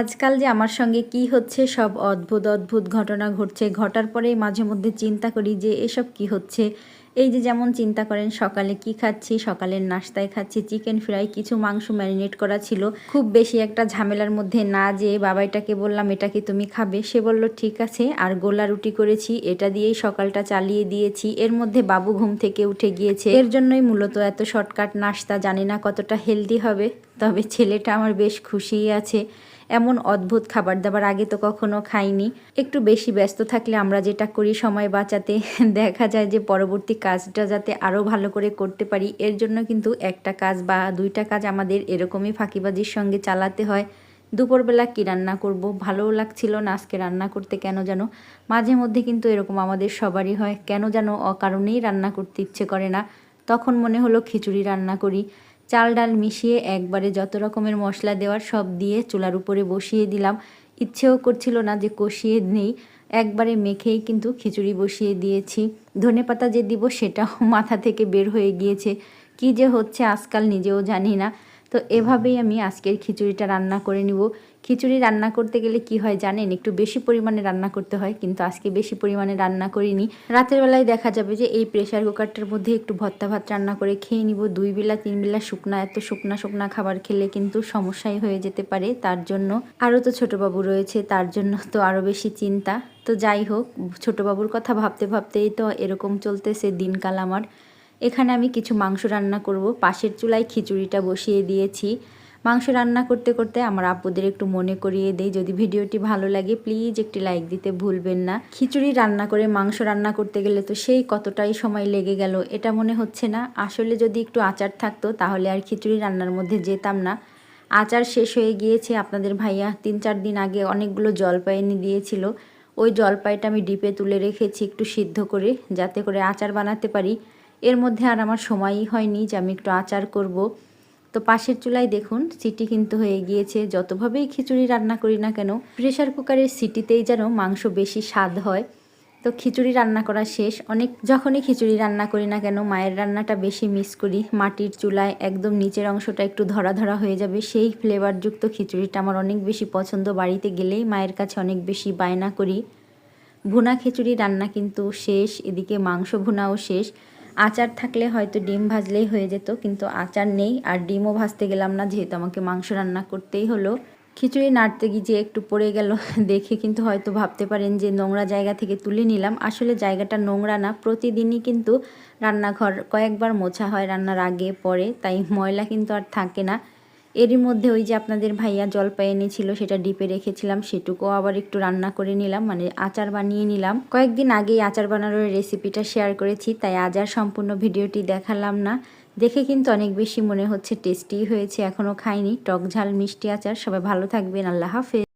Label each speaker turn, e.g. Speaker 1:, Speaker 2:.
Speaker 1: আজকাল যে আমার সঙ্গে কি হচ্ছে, সব অদ্ভুত অদ্ভুত ঘটনা ঘটছে। ঘটার পরেই মাঝে মধ্যে চিন্তা করি যে, এসব কি হচ্ছে? এই যে যেমন চিন্তা করেন, সকালে কি খাচ্ছি? সকালের নাস্তায় খাচ্ছি। চিকেন ফ্রাই, কিছু মাংস ম্যারিনেট করা ছিল। খুব বেশি একটা ঝামেলার মধ্যে না যেয়ে বাবাইটাকে বললাম, এটা কি তুমি খাবে? সে বলল, ঠিক আছে, আর গোলা রুটি করেছি। এটা দিয়েই সকালটা চালিয়ে দিয়েছি। এর মধ্যে বাবু ঘুম থেকে উঠে গিয়েছে। এর জন্যই মূলত এত শর্টকাট নাস্তা। জানি না কতটা হেলদি হবে, তবে ছেলেটা আমার বেশ খুশিই আছে। এমন অদ্ভুত খাবার দাবার আগে তো কখনো খাইনি। একটু বেশি ব্যস্ত থাকলে আমরা যেটা করি, সময় বাঁচাতে দেখা যায় যে পরবর্তী কাজটা যাতে আরও ভালো করে করতে পারি। এর জন্য কিন্তু একটা কাজ বা দুইটা কাজ আমাদের এরকমই ফাঁকিবাজির সঙ্গে চালাতে হয়। দুপুরবেলা কি রান্না করব? ভালোও লাগছিল না আজকে রান্না করতে কেন যেন মাঝে মধ্যে কিন্তু এরকম আমাদের সবারই হয়। কেন যেন অকারণেই রান্না করতে ইচ্ছে করে না। তখন মনে হলো খিচুড়ি রান্না করি। চাল ডাল মিশিয়ে একবারে যত রকমের মশলা দেওয়ার সব দিয়ে চুলার উপরে বসিয়ে দিলাম। ইচ্ছেও করছিল না যে কষিয়ে নেই। একবারে মেখেই কিন্তু খিচুড়ি বসিয়ে দিয়েছি। ধনে পাতা যে দিব সেটাও মাথা থেকে বের হয়ে গিয়েছে। কি যে হচ্ছে আজকাল নিজেও জানি না। তো এভাবেই আমি আজকের খিচুড়িটা রান্না করে নিব। খিচুড়ি রান্না করতে গেলে কি হয় জানেন? একটু বেশি পরিমাণে রান্না করতে হয়, কিন্তু আজকে বেশি পরিমাণে রান্না করিনি। রাতের বেলায় দেখা যাবে যে এই প্রেশার কুকারটার মধ্যে একটু ভর্তা ভাত রান্না করে খেয়ে নিব। দুই বেলা, তিন বেলা শুকনা, এত শুকনা শুকনা খাবার খেলে কিন্তু সমস্যাই হয়ে যেতে পারে। তার জন্য আরও তো ছোটো বাবু রয়েছে, তার জন্য তো আরও বেশি চিন্তা। তো যাই হোক ছোটো বাবুর কথা ভাবতে, ভাবতেই তো এরকম চলতেছে দিনকাল আমার। এখানে আমি কিছু মাংস রান্না করব। পাশের চুলায় খিচুড়িটা বসিয়ে দিয়েছি। মাংস রান্না করতে করতে আমার আপুদের একটু মনে করিয়ে দেই। যদি ভিডিওটি ভালো লাগে, প্লিজ একটি লাইক দিতে ভুলবেন না। খিচুড়ি রান্না করে মাংস রান্না করতে গেলে তো সেই কতটাই সময় লেগে গেল, এটা মনে হচ্ছে না। আসলে যদি একটু আচার থাকতো, তাহলে আর খিচুড়ি রান্নার মধ্যে যেতাম না। আচার শেষ হয়ে গিয়েছে। আপনাদের ভাইয়া তিন চার দিন আগে অনেকগুলো জলপাই এনে দিয়েছিল। ওই জলপাইটা আমি ডিপে তুলে রেখেছি একটু সিদ্ধ করে, যাতে করে আচার বানাতে পারি। এর মধ্যে আর আমার সময়ই হয়নি যে আমি একটু আচার করব। তো পাশের চুলায় দেখুন, সিটি কিন্তু হয়ে গিয়েছে। যতভাবেই খিচুড়ি রান্না করি না কেন প্রেশার কুকারের সিটিতেই যেন মাংস বেশি স্বাদ হয়। তো খিচুড়ি রান্না করা শেষ। অনেক, যখনই খিচুড়ি রান্না করি না কেন, মায়ের রান্নাটা বেশি মিস করি। মাটির চুলায় একদম নিচের অংশটা একটু ধরা ধরা হয়ে যাবে। সেই ফ্লেভারযুক্ত খিচুড়িটা আমার অনেক বেশি পছন্দ। বাড়িতে গেলেই মায়ের কাছে অনেক বেশি বায়না করি। ভুনা খিচুড়ি রান্না কিন্তু শেষ। এদিকে মাংস ভুনাও শেষ। আচার থাকলে হয়তো ডিম ভাজলেই হয়ে যেত, কিন্তু আচার নেই। আর ডিমও ভাজতে গেলাম না, যেহেতু আমাকে মাংস রান্না করতেই হলো। খিচুড়ি নাড়তে গিয়ে যে একটু পড়ে গেল, দেখে কিন্তু হয়তো ভাবতে পারেন যে নোংরা জায়গা থেকে তুলে নিলাম। আসলে জায়গাটা নোংরা না, প্রতিদিনই কিন্তু রান্নাঘর কয়েকবার মোছা হয় রান্নার আগে, পরে, তাই ময়লা কিন্তু আর থাকে না। এরই মধ্যে ওই যে আপনাদের ভাইয়া জলপাই এনেছিল, সেটা ডিপে রেখেছিলাম, সেটুকুও আবার একটু রান্না করে নিলাম মানে আচার বানিয়ে নিলাম। কয়েকদিন আগেই আচার বানানোর রেসিপিটা শেয়ার করেছি, তাই আজ আর সম্পূর্ণ ভিডিওটি দেখালাম না। দেখে কিন্তু অনেক বেশি মনে হচ্ছে টেস্টি হয়েছে এখনও খাইনি। টক ঝাল, মিষ্টি আচার, সবাই ভালো থাকবেন, আল্লাহ হাফেজ।